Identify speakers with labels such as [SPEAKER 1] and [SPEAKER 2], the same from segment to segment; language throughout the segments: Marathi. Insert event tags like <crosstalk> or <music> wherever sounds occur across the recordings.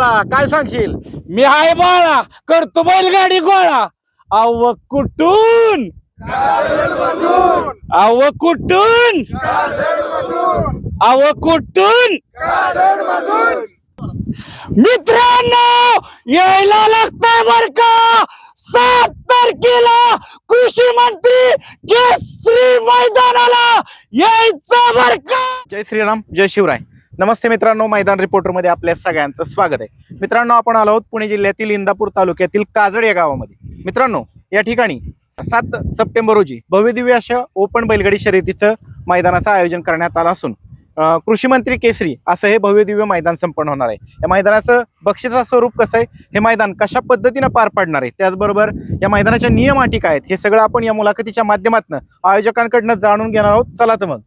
[SPEAKER 1] बाळा काय सांगशील?
[SPEAKER 2] मी आहे बाळा करतो बैलगाडी गोळा. अव कुठून? अव कुठून? अव कुठून? मित्रांनो यायला लागतंय बर का? सात तारखेला कृषी मंत्री केसरी मैदानाला यायचं बर का?
[SPEAKER 1] जय श्रीराम जय शिवराय. नमस्ते मित्रांनो मैदान रिपोर्टरमध्ये आपल्या सगळ्यांचं स्वागत आहे. मित्रांनो आपण आलो आहोत पुणे जिल्ह्यातील इंदापूर तालुक्यातील काजड या गावामध्ये. मित्रांनो या ठिकाणी सात सप्टेंबर रोजी भव्यदिव्य अशा ओपन बैलगाडी शर्यतीचं मैदानाचं आयोजन करण्यात आलं असून कृषी मंत्री केसरी असं हे भव्यदिव्य मैदान संपन्न होणार आहे. या मैदानाचं बक्षिसाचं स्वरूप कसं आहे? हे मैदान कशा पद्धतीनं पार पाडणार आहे? त्याचबरोबर या मैदानाच्या नियम अटी काय आहेत? हे सगळं आपण या मुलाखतीच्या माध्यमातून आयोजकांकडनं जाणून घेणार आहोत. चला तर मग.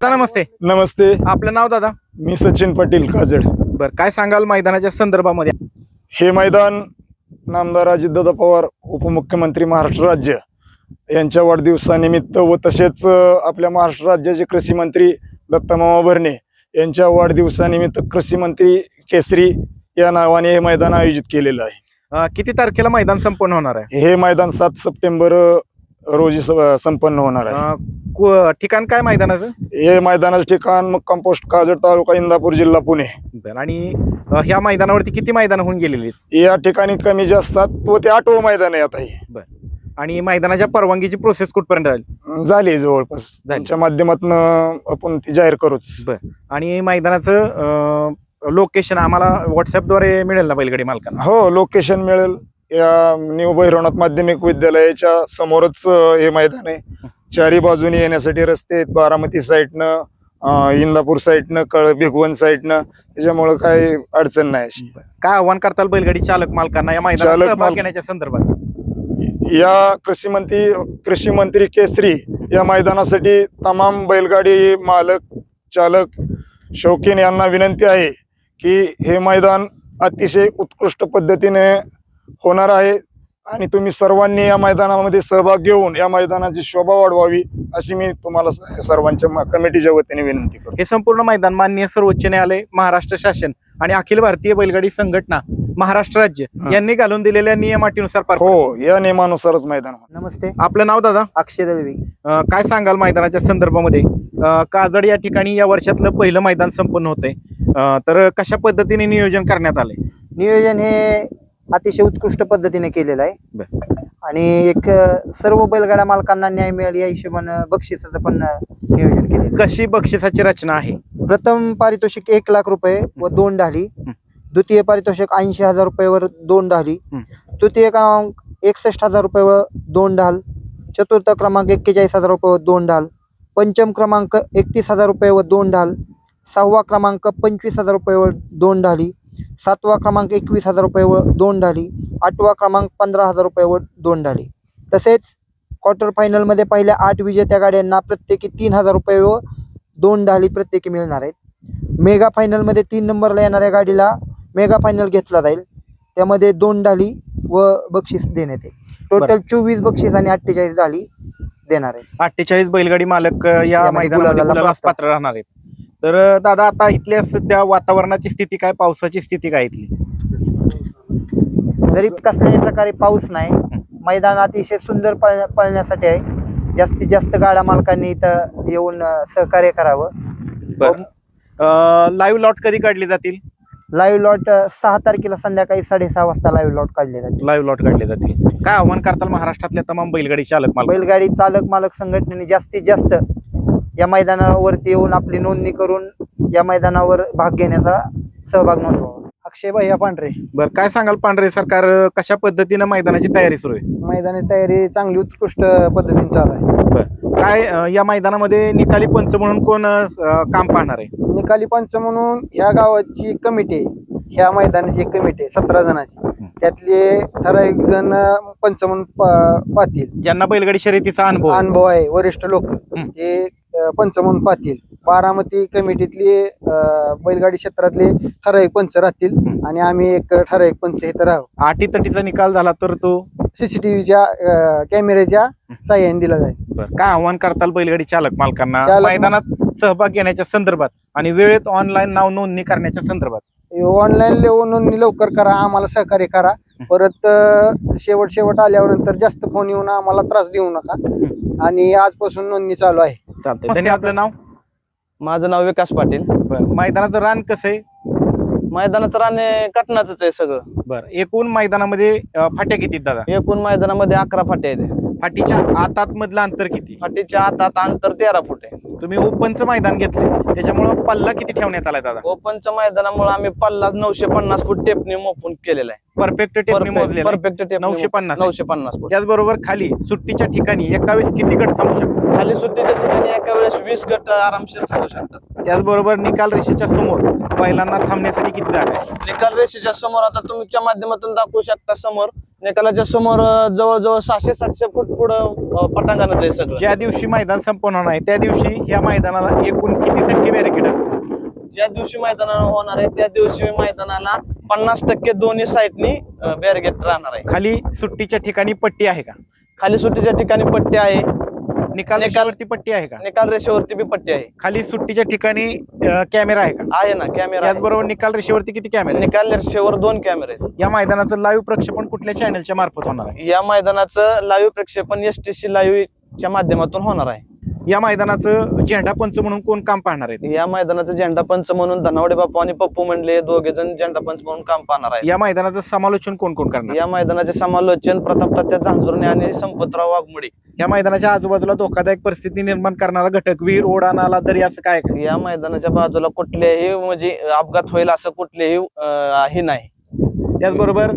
[SPEAKER 1] दादा नमस्ते.
[SPEAKER 3] नमस्ते.
[SPEAKER 1] आपलं नाव दादा?
[SPEAKER 3] मी सचिन पाटील काजड.
[SPEAKER 1] बरं काय सांगाल मैदानाच्या संदर्भामध्ये?
[SPEAKER 3] हे मैदान नामदार अजितदादा पवार उपमुख्यमंत्री महाराष्ट्र राज्य यांच्या वाढदिवसानिमित्त व तसेच आपल्या महाराष्ट्र राज्याचे कृषी मंत्री दत्तामामा भरणे यांच्या वाढदिवसानिमित्त कृषी मंत्री केसरी या नावाने हे मैदान आयोजित केलेलं आहे.
[SPEAKER 1] किती तारखेला मैदान संपन्न होणार आहे?
[SPEAKER 3] हे मैदान सात सप्टेंबर रोजी स- संपन्न होणार आहे.
[SPEAKER 1] अं, कु- ठिकाण काय मैदानाचं?
[SPEAKER 3] हे मैदानाचे ठिकाण मुक्काम पोस्ट काजड तालुका इंदापूर जिल्हा पुणे.
[SPEAKER 1] बरं आणि अं, ह्या मैदानावरती किती मैदान होऊन गेलेली आहेत?
[SPEAKER 3] या ठिकाणी कमी जास्त सात व ते आठवं मैदान आहे आता हे.
[SPEAKER 1] आणि मैदानाच्या परवानगीची प्रोसेस कुठपर्यंत झाली?
[SPEAKER 3] झाली जवळपास. त्यांच्या माध्यमातून आपण ती जाहीर करूच.
[SPEAKER 1] आणि मैदानाचं लोकेशन आम्हाला व्हॉट्सअपद्वारे मिळेल ना बैलगाडी मालकांना
[SPEAKER 3] हो लोकेशन मिळेल. या न्यू भैरवनाथ माध्यमिक विद्यालयाच्या समोरच हे मैदान आहे. <laughs> चारी बाजूने येण्यासाठी रस्ते आहेत. बारामती साईडनं इंदापूर साईडनं कळ भिगवण साईडनं त्याच्यामुळं काही अडचण नाही अशी.
[SPEAKER 1] काय आव्हान करताल बैलगाडी चालक मालकांना या
[SPEAKER 3] चालक माल-
[SPEAKER 1] संदर्भात?
[SPEAKER 3] या कृषी मंत्री कृषी मंत्री केसरी या मैदानासाठी तमाम बैलगाडी मालक चालक शौकीन यांना विनंती आहे की हे मैदान अतिशय उत्कृष्ट पद्धतीने होणार आहे. आणि तुम्ही सर्वांनी या मैदानामध्ये सहभाग घेऊन या मैदानाची शोभा वाढवावी अशी मी तुम्हाला सर्वांच्या म- कमिटीच्या वतीने विनंती करतो.
[SPEAKER 1] हे संपूर्ण मैदान माननीय सर्वोच्च न्यायालय महाराष्ट्र शासन आणि अखिल भारतीय बैलगाडी संघटना महाराष्ट्र राज्य. यांनी घालून दिलेल्या नियमाटीनुसार पार.
[SPEAKER 3] हो या नियमानुसारच मैदान.
[SPEAKER 4] नमस्ते.
[SPEAKER 1] आपलं नाव दादा?
[SPEAKER 4] अक्षय दळवी.
[SPEAKER 1] काय सांगाल मैदानाच्या संदर्भामध्ये? काजड या ठिकाणी या वर्षातलं पहिलं मैदान संपन्न होतंय. अं, तर कशा पद्धतीने नियोजन करण्यात आलंय?
[SPEAKER 4] नियोजन हे अतिशय उत्कृष्ट पद्धतीने केलेलं. आहे. आणि एक सर्व बैलगाड्या मालकांना न्याय मिळेल या हिशोबानं बक्षिसाचं पण नियोजन केलेलं
[SPEAKER 1] कशी बक्षिसाची रचना आहे.
[SPEAKER 4] प्रथम पारितोषिक एक लाख रुपये व दोन ढाली. द्वितीय पारितोषिक ऐंशी हजार रुपयेवर दोन ढाली. तृतीय क्रमांक एकसष्ट हजार रुपयेवर दोन ढाल. चतुर्थ क्रमांक एक्केचाळीस हजार रुपये व दोन ढाल. पंचम क्रमांक एकतीस हजार रुपये व दोन ढाल. सहावा क्रमांक पंचवीस हजार रुपयेवर दोन ढाली. सातवा क्रमांक एकवीस हजार रुपयेवर दोन ढाली. आठवा क्रमांक पंधरा हजार रुपयेवर दोन ढाली. तसेच क्वार्टर फायनलमध्ये पहिल्या आठ विजेत्या गाड्यांना प्रत्येकी तीन हजार रुपये व दोन ढाली प्रत्येकी मिळणार आहेत. मेगा फायनलमध्ये तीन नंबरला येणाऱ्या गाडीला मेगा फायनल घेतला जाईल. त्यामध्ये दोन ढाली व बक्षीस देण्यात येईल. टोटल चोवीस बक्षीस आणि अठ्ठेचाळीस ढाली देणार आहे
[SPEAKER 1] अठ्ठेचाळीस बैलगाडी मालक या.
[SPEAKER 4] पात्र
[SPEAKER 1] राहणार आहेत. तर दादा आता इथल्या सध्या वातावरणाची स्थिती काय? पावसाची स्थिती काय इथली?
[SPEAKER 4] जरी कसल्याही प्रकारे पाऊस नाही मैदान अतिशय सुंदर पळ पळण्यासाठी आहे. जास्तीत जास्त गाड्या मालकांनी इथं येऊन अ, सहकार्य करावं.
[SPEAKER 1] लाईव्ह लॉट कधी काढली जातील?
[SPEAKER 4] लाईव्ह लॉट अ, सहा तारखेला संध्याकाळी साडेसहा वाजता लाईव्ह लॉट काढले जाते
[SPEAKER 1] लाईव्ह लॉट काढले जातील. काय आव्हान करताल महाराष्ट्रातल्या तमाम बैलगाडी चालक मालक?
[SPEAKER 4] बैलगाडी चालक मालक संघटनेने जास्तीत जास्त या मैदानावरती येऊन आपली नोंदणी करून या मैदानावर भाग घेण्याचा सहभाग नोंदवावा
[SPEAKER 5] अक्षय भैया पांढरे.
[SPEAKER 1] बरं काय सांगाल पांढरे? सरकार कशा पद्धतीनं मैदानाची तयारी सुरू आहे?
[SPEAKER 5] मैदानी तयारी चांगली उत्कृष्ट पद्धतीने चालू आहे.
[SPEAKER 1] काय अं, या मैदानामध्ये निकाली पंच म्हणून कोण अं, काम पाहणार आहे?
[SPEAKER 5] निकाली पंच म्हणून ह्या गावाची कमिटी आहे. ह्या मैदानाची कमिटी आहे सतरा जणांची. त्यातले ठराविक जण पंच म्हणून पा- पाहतील.
[SPEAKER 1] ज्यांना बैलगाडी शर्यतीचा अनुभव आहे.
[SPEAKER 5] अनुभव आहे वरिष्ठ लोक. ते अं, पंच म्हणून पाहतील. बारामती कमिटीतली बैलगाडी क्षेत्रातले ठराविक पंच राहतील आणि आम्ही एक ठराविक पंच इथं राहू.
[SPEAKER 1] आठी तटीचा निकाल झाला तर तो?
[SPEAKER 5] सीसीटीव्हीच्या कॅमेऱ्याच्या साह्याने दिला जाईल.
[SPEAKER 1] बरं, काय आव्हान करताल बैलगाडी चालक मालकांना?
[SPEAKER 5] चालक
[SPEAKER 1] मैदानात सहभाग घेण्याच्या संदर्भात आणि वेळेत ऑनलाईन नाव नोंदणी करण्याच्या संदर्भात?
[SPEAKER 5] ऑनलाईन नोंदणी लवकर करा आम्हाला सहकार्य करा. परत अं, शेवट शेवट आल्यावर नंतर जास्त फोन येऊन आम्हाला त्रास देऊ नका. आणि आजपासून नोंदणी चालू आहे.
[SPEAKER 1] चालतंय. आपलं नाव?
[SPEAKER 6] माझं नाव विकास पाटील.
[SPEAKER 1] बरं मैदानाचं रान कसं आहे?
[SPEAKER 6] मैदानात राणे कटनाच आहे सगळं.
[SPEAKER 1] बरं एकूण मैदानामध्ये अं, फाट्या किती आहेत दादा?
[SPEAKER 6] एकूण मैदानामध्ये अकरा फाटे आहेत.
[SPEAKER 1] फाटीच्या आतात मधलं अंतर किती?
[SPEAKER 6] फाटीच्या आत आत अंतर तेरा फूट आहे.
[SPEAKER 1] तुम्ही ओपनचं मैदान घेतलंय. त्याच्यामुळं पल्ला किती ठेवण्यात आलाय दादा?
[SPEAKER 6] ओपनच्या मैदानामुळे आम्ही पल्ला नऊशे पन्नास फूट टेपने मोपून केलेला आहे.
[SPEAKER 1] परफेक्ट टेपनी मोजलेला. आहे.
[SPEAKER 6] परफेक्ट टेप
[SPEAKER 1] नऊशे पन्नास.
[SPEAKER 6] नऊशे पन्नास फूट.
[SPEAKER 1] त्याचबरोबर खाली सुट्टीच्या ठिकाणी एका वेळेस किती गट थांबू शकतात?
[SPEAKER 6] खाली सुट्टीच्या ठिकाणी एका वेळेस वीस गट आरामशीर थांबू शकतात.
[SPEAKER 1] त्याचबरोबर निकाल रेषेच्या समोर बैलांना थांबण्यासाठी किती जागा आहे?
[SPEAKER 6] निकाल रेषेच्या समोर आता तुमच्या माध्यमातून दाखवू शकता समोर निकालाच्या समोर जवळजवळ सहाशे सातशे फूट पुढं पटांगणच आहे सगळं.
[SPEAKER 1] ज्या दिवशी मैदान संपन्न होणार आहे त्या दिवशी ह्या मैदानाला एकूण किती टक्के बॅरिकेड असेल
[SPEAKER 6] ज्या दिवशी मैदान होणार आहे त्या दिवशी मैदानाला पन्नास टक्के दोन्ही साईडनी बॅरिगेट राहणार आहे.
[SPEAKER 1] खाली सुट्टीच्या ठिकाणी पट्टी आहे का?
[SPEAKER 6] खाली सुट्टीच्या ठिकाणी पट्टी आहे.
[SPEAKER 1] निकाल रेषेवरती पट्टी आहे का?
[SPEAKER 6] निकाल रेषेवरती बी पट्टी आहे.
[SPEAKER 1] खाली सुट्टीच्या ठिकाणी अं, कॅमेरा आहे का?
[SPEAKER 6] आहे ना कॅमेरा आहे.
[SPEAKER 1] त्याचबरोबर निकाल रेषेवरती किती कॅमेरा आहे?
[SPEAKER 6] निकाल रेषेवर दोन कॅमेरे आहेत.
[SPEAKER 1] या मैदानाचं लाईव्ह प्रक्षेपण कुठल्या चॅनलच्या मार्फत होणार आहे?
[SPEAKER 6] या मैदानाचं लाईव्ह प्रक्षेपण एस टी सी लाईव्हच्या माध्यमातून होणार आहे.
[SPEAKER 1] या मैदानाचं झेंडा पंच म्हणून कोण काम पाहणार आहे
[SPEAKER 6] या मैदानाचं झेंडा पंच म्हणून धनावडे बापू आणि पप्पू म्हणले दोघे जण झेंडा पंच म्हणून काम पाहणार आहे
[SPEAKER 1] या मैदानाचं समालोचन कोण कोण करणार?
[SPEAKER 6] या मैदानाचे समालोचन प्रताप तात्या झांजुर्णे आणि संपतराव वाघमोडे.
[SPEAKER 1] या मैदानाच्या आजूबाजूला धोकादायक परिस्थिती निर्माण करणारा घटक विहीर ओढा नाला दरी असं काय?
[SPEAKER 6] या मैदानाच्या बाजूला कुठलेही म्हणजे अपघात होईल असं कुठलेही अं, हे नाही.
[SPEAKER 1] त्याचबरोबर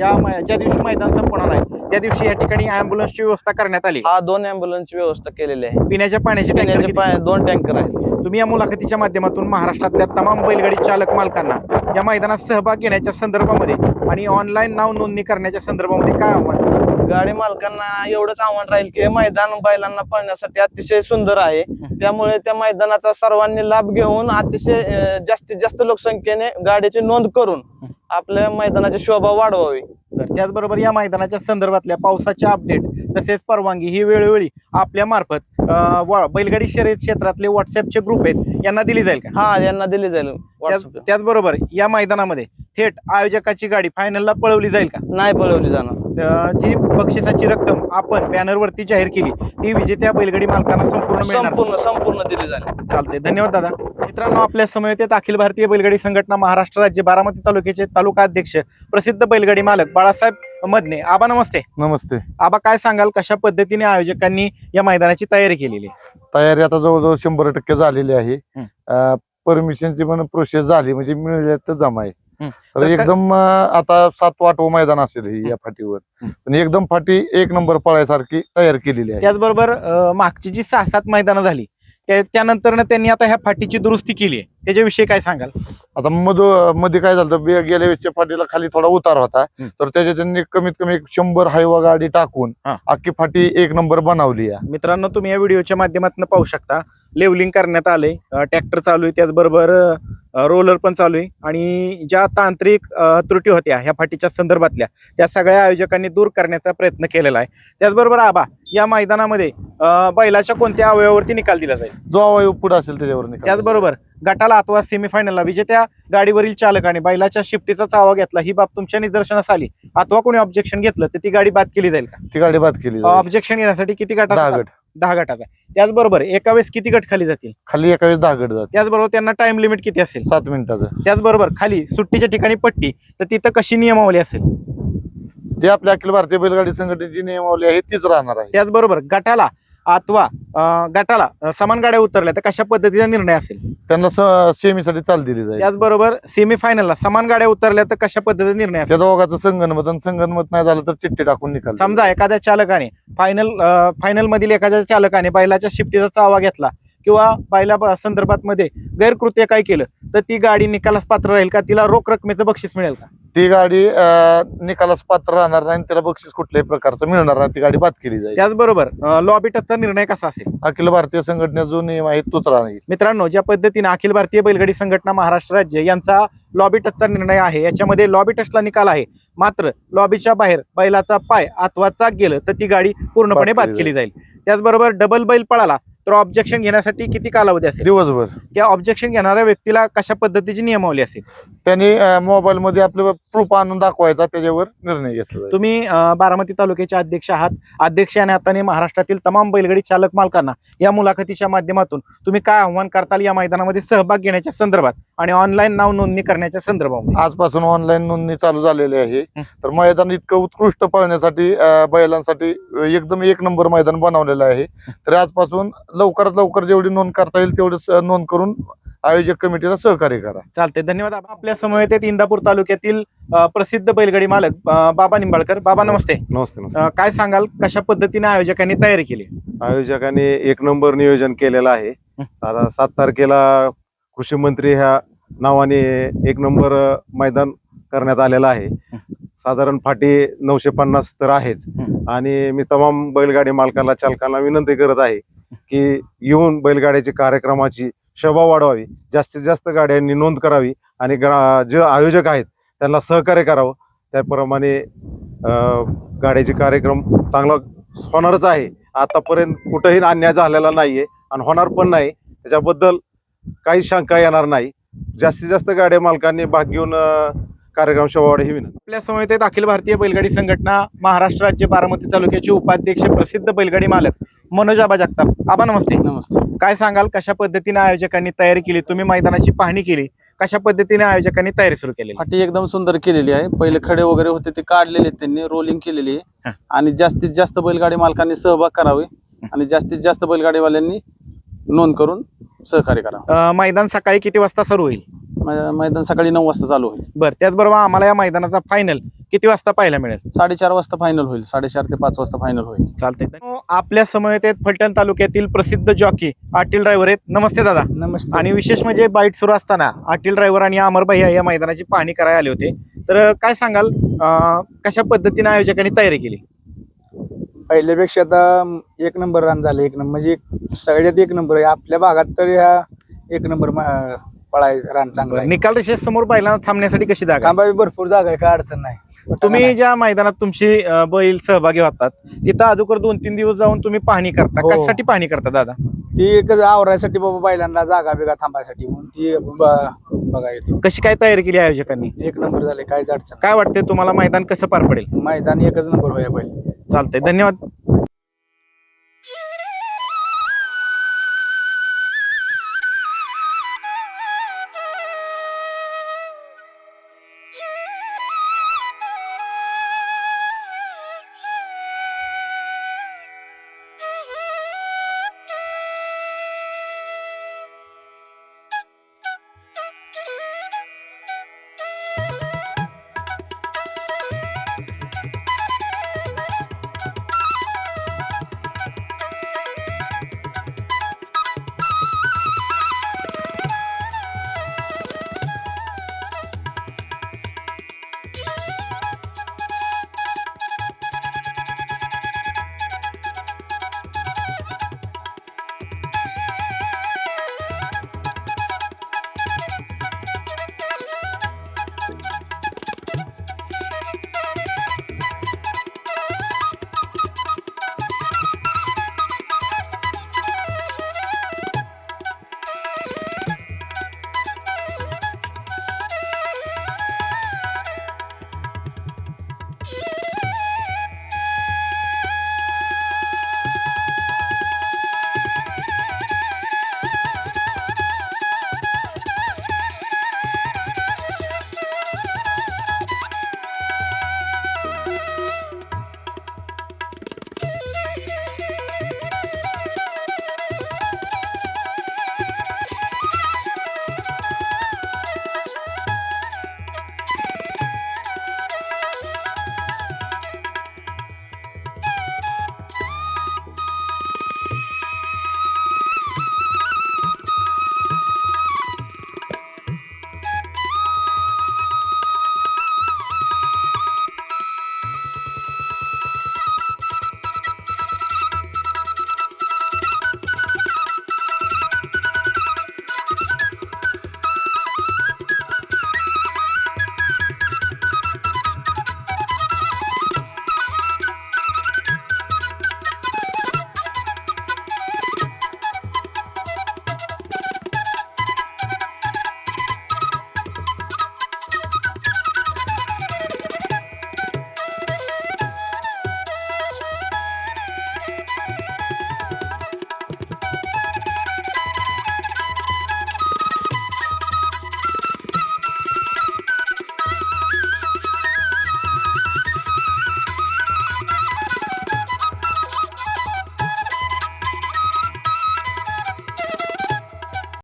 [SPEAKER 1] या ज्या दिवशी मैदान संपणार आहे त्या दिवशी या ठिकाणी अँब्युलन्सची व्यवस्था करण्यात आली.
[SPEAKER 6] हा दोन अँब्युलन्सची व्यवस्था केलेली आहे.
[SPEAKER 1] पिण्याच्या पाण्याची टँकर
[SPEAKER 6] पिण्याचे
[SPEAKER 1] किती?
[SPEAKER 6] पाय- दोन टँकर आहेत.
[SPEAKER 1] तुम्ही या मुलाखतीच्या माध्यमातून महाराष्ट्रातल्या तमाम बैलगाडी चालक मालकांना या मैदानात सहभाग घेण्याच्या संदर्भामध्ये आणि ऑनलाईन नाव नोंदणी करण्याच्या संदर्भामध्ये काय आव्हान?
[SPEAKER 6] गाडी मालकांना एवढंच आव्हान राहील की हे मैदान बैलांना पळण्यासाठी अतिशय सुंदर आहे. त्यामुळे त्या मैदानाचा सर्वांनी लाभ घेऊन अतिशय जास्तीत जास्त लोकसंख्येने गाडीची नोंद करून आपल्या मैदानाची शोभा वाढवावी.
[SPEAKER 1] तर त्याचबरोबर या मैदानाच्या संदर्भातल्या पावसाच्या अपडेट तसेच परवानगी ही वेळोवेळी आपल्या मार्फत बैलगाडी शर्यत क्षेत्रातले व्हॉट्सअपचे ग्रुप आहेत यांना दिली जाईल का?
[SPEAKER 6] हा यांना दिली जाईल
[SPEAKER 1] त्याच-. त्याचबरोबर या मैदानामध्ये थेट आयोजकाची गाडी फायनलला पळवली जाईल का?
[SPEAKER 6] नाही पळवली जाणार.
[SPEAKER 1] अं, जी बक्षिसाची रक्कम आपण बॅनरवरती जाहीर केली ती विजेत्या बैलगाडी मालकांना संपूर्ण मिळणार.
[SPEAKER 6] संपूर्ण संपूर्ण दिली जाईल.
[SPEAKER 1] चालते धन्यवाद दादा. मित्रांनो आपल्या आहेत अखिल भारतीय बैलगाडी संघटना महाराष्ट्र राज्य बारामती तालुक्याचे तालुका अध्यक्ष प्रसिद्ध बैलगाडी मालक बाळासाहेब मदने. आबा नमस्ते.
[SPEAKER 3] नमस्ते.
[SPEAKER 1] आबा काय सांगाल? कशा पद्धतीने आयोजकांनी या मैदानाची तयारी केलेली? आहे?
[SPEAKER 3] तयारी आता जवळजवळ शंभर टक्के झालेली आहे.
[SPEAKER 1] हं.
[SPEAKER 3] परमिशनची पण प्रोसेस झाली म्हणजे मिळाल्या तर जमा आहे.
[SPEAKER 1] हं.
[SPEAKER 3] तर
[SPEAKER 1] तर काय-
[SPEAKER 3] एकदम अं, आता सात आठवं मैदान असेल ही या फाटीवर.
[SPEAKER 1] हं.
[SPEAKER 3] पण एकदम फाटी एक नंबर पळायसारखी तयार केलेली आहे.
[SPEAKER 1] त्याचबरोबर अं, मागची जी सहा सात मैदानं झाली त्यानंतर त्यांनी आता ह्या फाटीची दुरुस्ती केली आहे. त्याच्याविषयी काय सांगाल?
[SPEAKER 3] आता मधमध्ये काय झालं बे- गेल्या वेळेसच्या फाटीला खाली थोडा उतार होता. तर त्याच्यात त्यांनी कमीत कमी एक शंभर हायवा गाडी टाकून
[SPEAKER 1] हा.
[SPEAKER 3] अख्खी फाटी एक नंबर बनवली आहे
[SPEAKER 1] मित्रांनो तुम्ही या व्हिडिओच्या माध्यमातून पाहू शकता. लेवलिंग करण्यात आले ट्रॅक्टर चालू आहे त्याचबरोबर रोलर पण चालू आहे. आणि ज्या तांत्रिक अ, त्रुटी होत्या ह्या फाटीच्या संदर्भातल्या त्या सगळ्या आयोजकांनी दूर करण्याचा प्रयत्न केलेला आहे. त्याचबरोबर आबा या मैदानामध्ये अ, बैलाच्या कोणत्या अवयवावरती निकाल दिला जाईल?
[SPEAKER 3] जो अवयव पुढे असेल त्याच्यावर निकाल.
[SPEAKER 1] त्याचबरोबर गटाला अथवा सेमीफायनलला विजेत्या गाडीवरील चालकाने बैलाच्या शिफ्टीचा चावा घेतला. ही बाब तुमच्या निदर्शनास आली. अथवा कोणी ऑब्जेक्शन घेतलं तर ती गाडी बाद केली जाईल का?
[SPEAKER 3] ती गाडी बाद केली जाईल.
[SPEAKER 1] ऑब्जेक्शन येण्यासाठी किती
[SPEAKER 3] दहा
[SPEAKER 1] गटाचा
[SPEAKER 3] गट.
[SPEAKER 1] दहा गटाचा त्याचबरोबर एका वेळेस किती गट खाली जातील?
[SPEAKER 3] खाली एका वेळेस दहा गट जाते
[SPEAKER 1] त्याचबरोबर त्यांना टाइम लिमिट किती असेल?
[SPEAKER 3] सात मिनिटाचं.
[SPEAKER 1] त्याचबरोबर खाली सुट्टीच्या ठिकाणी पट्टी तर तिथं कशी नियमावली असेल?
[SPEAKER 3] जे आपल्या अखिल भारतीय बैलगाडी संघटनेची नियमावली आहे तीच राहणार आहे.
[SPEAKER 1] त्याचबरोबर गटाला अथवा गटाला समान गाड्या उतरल्या तर कशा पद्धतीचा निर्णय असेल?
[SPEAKER 3] त्यांना सेमीसाठी चाल दिली जाईल.
[SPEAKER 1] त्याचबरोबर सेमीफायनलला समान गाड्या उतरल्या तर कशा पद्धतीचा निर्णय असेल?
[SPEAKER 3] त्या दोघांचं संगणमत आणि संगणमत नाही झालं तर चिठ्ठी टाकून निकाल
[SPEAKER 1] समजा एखाद्या चालकाने फायनल फायनल मधील एखाद्या चालकाने बैलाच्या शिफ्टीचा चावा घेतला किंवा बैला ब- संदर्भात मध्ये गैरकृत्य काय केलं तर ती गाडी निकालास पात्र राहील का? तिला रोख रकमेचं बक्षीस मिळेल का?
[SPEAKER 7] ती गाडी निकालास पात्र राहणार नाही आणि त्याला बक्षीस कुठल्याही प्रकारचं मिळणार नाही. ती गाडी बाद केली जाईल.
[SPEAKER 1] त्याचबरोबर लॉबी टचचा निर्णय कसा असेल?
[SPEAKER 7] अखिल भारतीय संघटनेचा जो नियम आहे तोच राहणार.
[SPEAKER 1] मित्रांनो ज्या पद्धतीने अखिल भारतीय बैलगाडी संघटना महाराष्ट्र राज्य यांचा लॉबी टचचा निर्णय आहे याच्यामध्ये लॉबी टचला निकाल आहे. मात्र लॉबीच्या बाहेर बैलाचा पाय अथवा चाक गेलं तर ती गाडी पूर्णपणे
[SPEAKER 7] बाद केली
[SPEAKER 1] जाईल. त्याचबरोबर डबल बैल पळाला तर ऑब्जेक्शन घेण्यासाठी किती कालावधी असेल?
[SPEAKER 7] दिवसभर.
[SPEAKER 1] त्या ऑब्जेक्शन घेणाऱ्या व्यक्तीला कशा पद्धतीची नियमावली असेल?
[SPEAKER 7] त्यांनी मोबाईल मध्ये आपलं प्रूफ आणून दाखवायचा त्याच्यावर निर्णय घेतला जाईल.
[SPEAKER 1] तुम्ही अं, बारामती तालुक्याचे अध्यक्ष आहात. अध्यक्ष या नात्याने महाराष्ट्रातील तमाम बैलगाडी चालक मालकांना या मुलाखतीच्या माध्यमातून तुम्ही काय आव्हान करताल या मैदानामध्ये सहभाग घेण्याच्या संदर्भात आणि ऑनलाईन नाव नोंदणी करण्याच्या संदर्भामध्ये?
[SPEAKER 7] आजपासून ऑनलाईन नोंदणी चालू झालेली आहे.
[SPEAKER 1] हं.
[SPEAKER 7] तर मैदान इतकं उत्कृष्ट पळण्यासाठी अं, बैलांसाठी एकदम एक नंबर मैदान बनवलेलं आहे. तर आजपासून लवकरात लवकर जेवढी नोंद करता येईल तेवढी स- नोंद करून आयोजक कमिटीला सहकार्य करा.
[SPEAKER 1] चालते धन्यवाद. आपल्यासमोर येतात इंदापूर तालुक्यातील अं, प्रसिद्ध बैलगाडी मालक अं, बाबा निंबाळकर. बाबा नमस्ते.
[SPEAKER 8] नमस्ते नमस्ते.
[SPEAKER 1] अं, काय सांगाल? कशा पद्धतीने आयोजकांनी तयारी केली?
[SPEAKER 8] आयोजकांनी एक नंबर नियोजन केलेलं आहे. आता सात तारखेला कृषी मंत्री ह्या नावाने एक नंबर अ, मैदान करण्यात आलेलं आहे. साधारण फाटी नऊशे पन्नास तर आहेच.
[SPEAKER 1] हं.
[SPEAKER 8] आणि मी तमाम बैलगाडी मालकाला चालकांना विनंती करत आहे की येऊन बैलगाड्याची कार्यक्रमाची शोभा वाढवावी. जास्तीत जास्त गाड्यांनी नोंद करावी आणि ग्रा जे आयोजक आहेत त्यांना सहकार्य करावं. त्याप्रमाणे गाड्याचे कार्यक्रम चांगला होणारच आहे. आतापर्यंत कुठंही अन्याय झालेला नाही आहे आणि होणार पण नाही. त्याच्याबद्दल काही शंका येणार नाही. जास्तीत जास्त गाड्या मालकांनी भाग घेऊन कार्यक्रम शोभावाडे ही विनंती.
[SPEAKER 1] आपल्यासमोर येतात अखिल भारतीय बैलगाडी संघटना महाराष्ट्र राज्य बारामती तालुक्याचे उपाध्यक्ष प्रसिद्ध बैलगाडी मालक मनोज आबा जगताप. आबा नमस्ते.
[SPEAKER 9] नमस्ते.
[SPEAKER 1] काय सांगाल कशा पद्धतीने आयोजकांनी तयारी केली? तुम्ही मैदानाची पाहणी केली. कशा पद्धतीने आयोजकांनी तयारी सुरू केली
[SPEAKER 10] फाटी एकदम सुंदर केलेली आहे. पहिले खडे वगैरे होते ते काढलेले त्यांनी रोलिंग केलेली. आहे. आणि जास्तीत जास्त बैलगाडी मालकांनी सहभाग करावे. आणि जास्तीत जास्त बैलगाडीवाल्यांनी नोंद करून सहकार्य करावं.
[SPEAKER 1] अं, मैदान सकाळी किती वाजता सुरू होईल?
[SPEAKER 10] मै- मैदान सकाळी नऊ वाजता चालू होईल.
[SPEAKER 1] बरं त्याचबरोबर आम्हाला या मैदानाचा फायनल किती वाजता पाहायला मिळेल?
[SPEAKER 10] साडेचार वाजता फायनल होईल. साडेचार ते पाच वाजता फायनल होईल.
[SPEAKER 1] चालतंय. आपल्यासमोर येत फलटण तालुक्यातील प्रसिद्ध जॉकी आटील ड्रायव्हर आहेत. नमस्ते दादा.
[SPEAKER 11] नमस्ते.
[SPEAKER 1] आणि विशेष म्हणजे बाईट सुरू असताना आटील ड्रायव्हर आणि अमर भैया या मैदानाची पाहणी करायला आले होते. तर काय सांगाल? अं, कशा पद्धतीने आयोजकांनी तयारी केली?
[SPEAKER 11] पहिल्यापेक्षा आता एक नंबर रन झाले. एक नंबर म्हणजे सगळ्यात एक नंबर आहे. आपल्या भागात तर ह्या एक नंबर पळायचं रान चांगला आहे.
[SPEAKER 1] निकाल रेषे समोर बैलांना थांबण्यासाठी कशी जागा आहे?
[SPEAKER 11] थांबावी भरपूर जागा आहे काय अडचण नाही.
[SPEAKER 1] तुम्ही ज्या मैदानात तुमची अं, बैल सहभागी होतात तिथं अगोदर दोन तीन दिवस जाऊन तुम्ही पाहणी करता.
[SPEAKER 11] हो.
[SPEAKER 1] कशासाठी पाहणी करता दादा?
[SPEAKER 11] ती एक आवरायसाठी बाबा बैलांना जागा बिगा थांबायसाठी म्हणून ती ब- बघा येतो.
[SPEAKER 1] कशी काय तयारी केली आयोजकांनी?
[SPEAKER 11] एक नंबर झाले काहीच अडचण
[SPEAKER 1] काय वाटतंय तुम्हाला मैदान कसं पार पडेल?
[SPEAKER 11] नाही. मैदान एकच नंबर होया पहिले
[SPEAKER 1] चालतंय धन्यवाद.